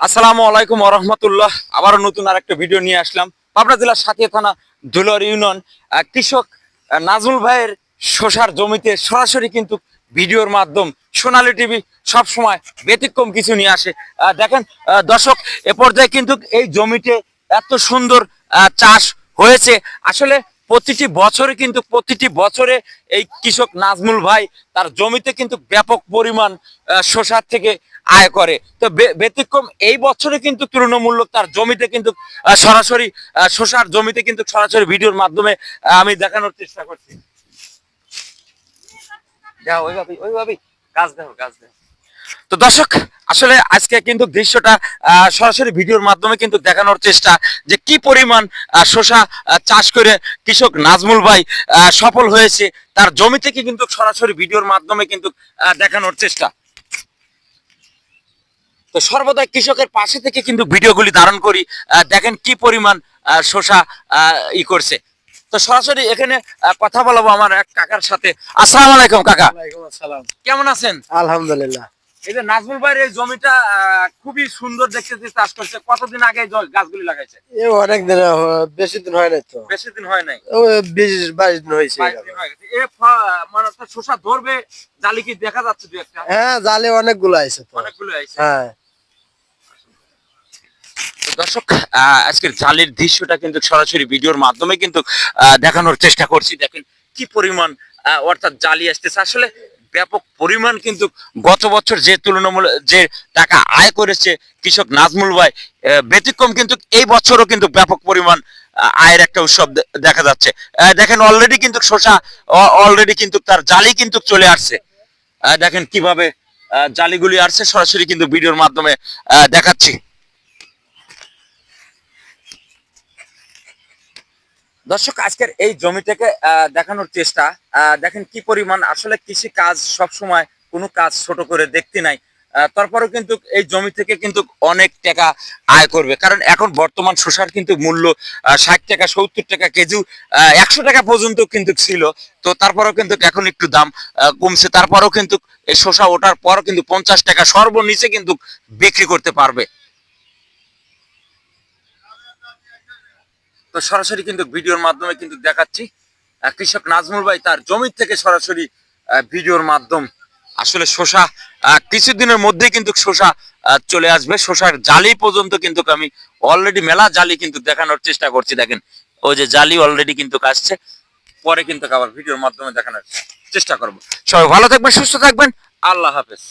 আসসালামু আলাইকুম রহমতুল্লাহ। আবারও নতুন আর একটা ভিডিও নিয়ে আসলাম। পাবনা জেলার সাথিয়া থানা দুলর ইউনিয়ন। কৃষক নাজমুল ভাইয়ের শশার জমিতে সরাসরি কিন্তু ভিডিওর মাধ্যম সোনালী টিভি সবসময় ব্যতিক্রম কিছু নিয়ে আসে। দেখেন দর্শক, এ পর্যায়ে কিন্তু এই জমিতে এত সুন্দর চাষ হয়েছে। আসলে প্রতিটি বছরে কিন্তু প্রতিটি বছরে এই কৃষক নাজমুল ভাই তার জমিতে কিন্তু ব্যাপক পরিমাণ শসার থেকে আয় করে। তো ব্যতিক্রম এই বছরে কিন্তু তুলনামূলক তার জমিতে কিন্তু সরাসরি শসার জমিতে কিন্তু সরাসরি ভিডিওর মাধ্যমে আমি দেখানোর চেষ্টা করছি। তো দর্শক, আসলে আজকে কিন্তু দৃশ্যটা সরাসরি ভিডিওর মাধ্যমে কিন্তু দেখানোর চেষ্টা যে কি পরিমাণ শসা চাষ করে কৃষক নাজমুল ভাই সফল হয়েছে, তার জমি থেকে কিন্তু সরাসরি ভিডিওর মাধ্যমে কিন্তু দেখানোর চেষ্টা। তো সর্বদা কৃষকের পাশে থেকে কিন্তু ভিডিওগুলি ধারণ করি। দেখেন কি পরিমাণ আহ, ই করছে। তো সরাসরি এখানে কথা বলব আমার এক কাকার সাথে। আসসালামু আলাইকুম কাকা। কেমন আছেন? আলহামদুলিল্লাহ। এই যে নাজমুল ভাইয়ের এই জমিটা খুবই সুন্দর দেখতে চাষ করছে। কতদিন আগে গাছগুলি লাগাইছে? এ অনেক দিন বেশি দিন হয় নাই তো। বেশি দিন হয় নাই? ও বিশ বাইশ দিন হয়েছে। হয়ে। এ মানে শসা ধরবে জালি কি দেখা যাচ্ছে দু একটা? হ্যাঁ জালে অনেকগুলো আছে তো। অনেকগুলো আইছে। হ্যাঁ। দর্শক আজকের জালের দৃশ্যটা কিন্তু সরাসরি ভিডিওর মাধ্যমে কিন্তু দেখানোর চেষ্টা করছি। দেখেন কি পরিমাণ অর্থাৎ জালি আসতেছে। আসলে ব্যাপক পরিমাণ কিন্তু গত বছর যে তুলনামূলক, যে টাকা আয় করেছে কৃষক নাজমুল ভাই ব্যতিক্রম কিন্তু এই বছরও কিন্তু ব্যাপক পরিমাণ আয়ের একটা উৎসব দেখা যাচ্ছে। দেখেন অলরেডি কিন্তু শসা অলরেডি কিন্তু তার জালি কিন্তু চলে আসছে। দেখেন কীভাবে জালিগুলি আসছে। সরাসরি কিন্তু ভিডিওর মাধ্যমে দেখাচ্ছি। দর্শক, আজকের এই জমিটাকে দেখানোর চেষ্টা দেখেন কি পরিমাণ। আসলে কৃষি কাজ সবসময় কোনো কাজ ছোট করে দেখতে নাই। তারপরেও কিন্তু এই জমি থেকে কিন্তু অনেক টাকা আয় করবে। কারণ এখন বর্তমান শসার কিন্তু মূল্য ষাট টাকা, সত্তর টাকা কেজি একশো টাকা পর্যন্ত কিন্তু ছিল। তো তারপরেও কিন্তু এখন একটু দাম কমছে। তারপরেও কিন্তু এই শসা ওঠার পরও কিন্তু পঞ্চাশ টাকা সর্বনিচে কিন্তু বিক্রি করতে পারবে। তো সরাসরি কিন্তু ভিডিওর মাধ্যমে কিন্তু দেখাচ্ছি। কৃষক নাজমুল ভাই তার জমি থেকে সরাসরি ভিডিওর মাধ্যম আসলে আহ, কিছুদিনের মধ্যেই কিন্তু আহ, চলে আসবে। শসার জালি পর্যন্ত কিন্তু আমি অলরেডি মেলা জালি কিন্তু দেখানোর চেষ্টা করছি দেখেন। ওই যে জালি অলরেডি কিন্তু আসছে পরে কিন্তু আবার ভিডিওর মাধ্যমে দেখানোর চেষ্টা করব। সবাই ভালো থাকবেন সুস্থ থাকবেন। আল্লাহ হাফেজ।